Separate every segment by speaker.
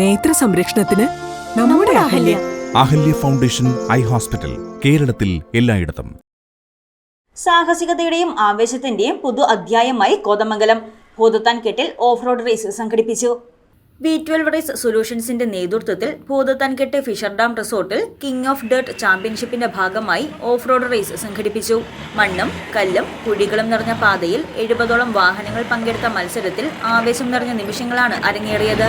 Speaker 1: നേത്ര സംരക്ഷണത്തിന് നമ്മുടെ Ahalya.
Speaker 2: Ahalya. Foundation eye hospital കേരളത്തിൽ എല്ലായിടത്തും.
Speaker 3: സാഹസികതയുടെയും ആവേശത്തിന്റെയും പുതു അധ്യായമായി കോതമംഗലം. ഭൂതത്താൻ കെട്ടിൽ ഓഫ് റോഡ് റേസ് സംഘടിപ്പിച്ചു. വി ട്വൽവ് റേസ് സൊല്യൂഷൻസിന്റെ നേതൃത്വത്തിൽ ഭൂതത്താൻകെട്ട് ഫിഷർ ഡാം റിസോർട്ടിൽ കിങ് ഓഫ് ഡേർട്ട് ചാമ്പ്യൻഷിപ്പിന്റെ ഭാഗമായി ഓഫ് റോഡ് റേസ് സംഘടിപ്പിച്ചു. മണ്ണും കല്ലും കുഴികളും നിറഞ്ഞ പാതയിൽ എഴുപതോളം വാഹനങ്ങൾ പങ്കെടുത്ത മത്സരത്തിൽ ആവേശം നിറഞ്ഞ നിമിഷങ്ങളാണ് അരങ്ങേറിയത്.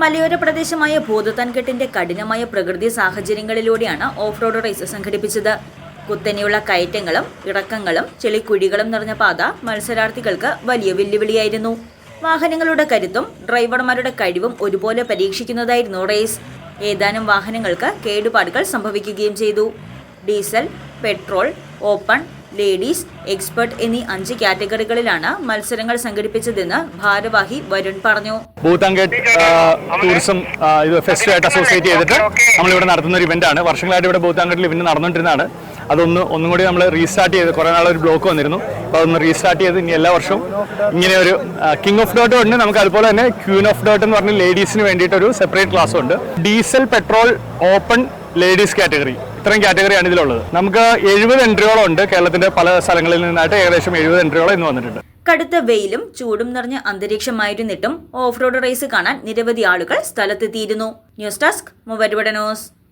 Speaker 3: മലയോര പ്രദേശമായ ഭൂതത്താൻകെട്ടിന്റെ കഠിനമായ പ്രകൃതി സാഹചര്യങ്ങളിലൂടെയാണ് ഓഫ് റോഡ് റേസ് സംഘടിപ്പിച്ചത്. കുത്തനെയുള്ള കയറ്റങ്ങളും ഇറക്കങ്ങളും ചെളിക്കുഴികളും നിറഞ്ഞ പാത മത്സരാർത്ഥികൾക്ക് വലിയ വെല്ലുവിളിയായിരുന്നു. വാഹനങ്ങളുടെ കരുത്തും ഡ്രൈവർമാരുടെ കഴിവും ഒരുപോലെ പരീക്ഷിക്കുന്നതായിരുന്നു റേസ്. ഏതാനും വാഹനങ്ങൾക്ക് കേടുപാടുകൾ സംഭവിക്കുകയും ചെയ്തു. Diesel petrol open ladies expert എന്നീ അഞ്ച് കാറ്റഗറികളിലാണ് മത്സരങ്ങൾ സംഘടിപ്പിച്ചതെന്ന് ഭാരവാഹി വരുൺ പറഞ്ഞു.
Speaker 4: ടൂറിസം ഇത് ഫെസ്റ്റുമായിട്ട് അസോസിയേറ്റ് ചെയ്തിട്ട് നമ്മളിവിടെ നടത്തുന്ന ഒരു ഇവന്റ് ആണ്. വർഷങ്ങളായിട്ട് ഇവിടെ ഭൂതാങ്കേട്ടിൽ ഇവന്റ് നടന്നുകൊണ്ടിരുന്നതാണ് അതൊന്ന് ഒന്നും കൂടി നമ്മൾ റീസ്റ്റാർട്ട് ചെയ്ത് കുറേ നാളൊരു ബ്ലോക്ക് വന്നിരുന്നു. അപ്പോൾ അതൊന്ന് റീസ്റ്റാർട്ട് ചെയ്ത് ഇനി എല്ലാ വർഷവും ഇങ്ങനെ ഒരു കിങ് ഓഫ് ഡോട്ട് ഉണ്ട്. നമുക്ക് അതുപോലെ തന്നെ ക്യൂൻ ഓഫ് ഡോട്ട് എന്ന് പറഞ്ഞ ലേഡീസിന് വേണ്ടിയിട്ട് ഒരു സെപ്പറേറ്റ് ക്ലാസ്സും ഉണ്ട്. Diesel petrol open ladies category ഇത്രയും കാറ്റഗറിയാണ് ഇതിലുള്ളത്. നമുക്ക് എഴുപത് എൻട്രിയോളം ഉണ്ട് കേരളത്തിന്റെ പല സ്ഥലങ്ങളിൽ നിന്നായിട്ട് ഏകദേശം എഴുപത് എൻട്രിയോളം ഇന്ന് വന്നിട്ടുണ്ട്.
Speaker 3: കടുത്ത വെയിലും ചൂടും നിറഞ്ഞ അന്തരീക്ഷമായിരുന്നിട്ടും ഓഫ് റോഡ് റേസ് കാണാൻ നിരവധി ആളുകൾ സ്ഥലത്തെത്തിയിരുന്നു. News desk mobile